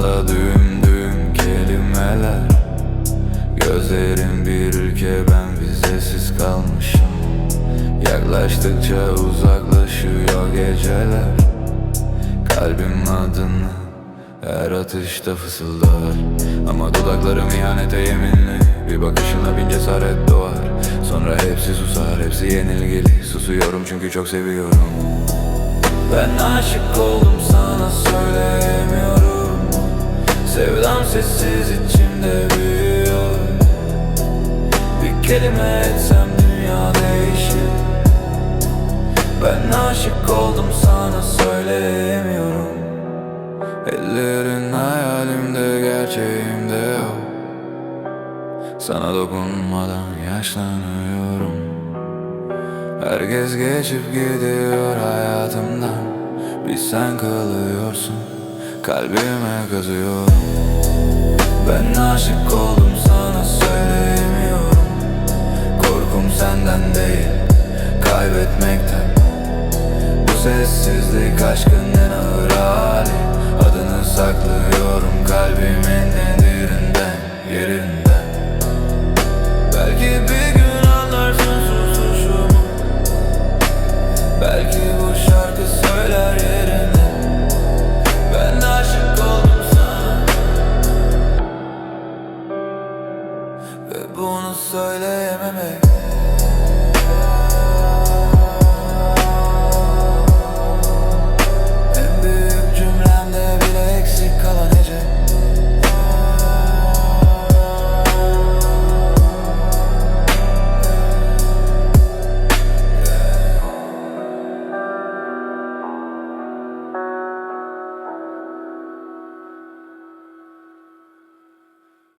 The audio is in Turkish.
Kafamda düğüm düğüm kelimeler. Gözlerim bir ülke ben vizesiz kalmışım. Yaklaştıkça uzaklaşıyor geceler. Kalbim adını her atışta fısıldar. Ama dudaklarım ihanete yeminli. Bir bakışına bin cesaret doğar. Sonra hepsi susar hepsi yenilgili. Susuyorum çünkü çok seviyorum. Ben aşık oldum sana söylemiyorum sessiz içimde büyüyor. Bir kelime etsem dünya değişir. Ben aşık oldum sana söyleyemiyorum. Ellerin hayalimde gerçeğimde yok. Sana dokunmadan yaşlanıyorum. Herkes geçip gidiyor hayatımdan. Bir sen kalıyorsun Kalbime kazıyorum Ben aşık oldum sana söyleyemiyorum. Korkum senden değil Kaybetmekten. Bu sessizlik aşkın en ağır hali. Adını saklıyorum kalbimin en derinden Yerinden. Belki bir gün anlarsın susuşumu. Belki bu şarkı söyler yerine söyleyememek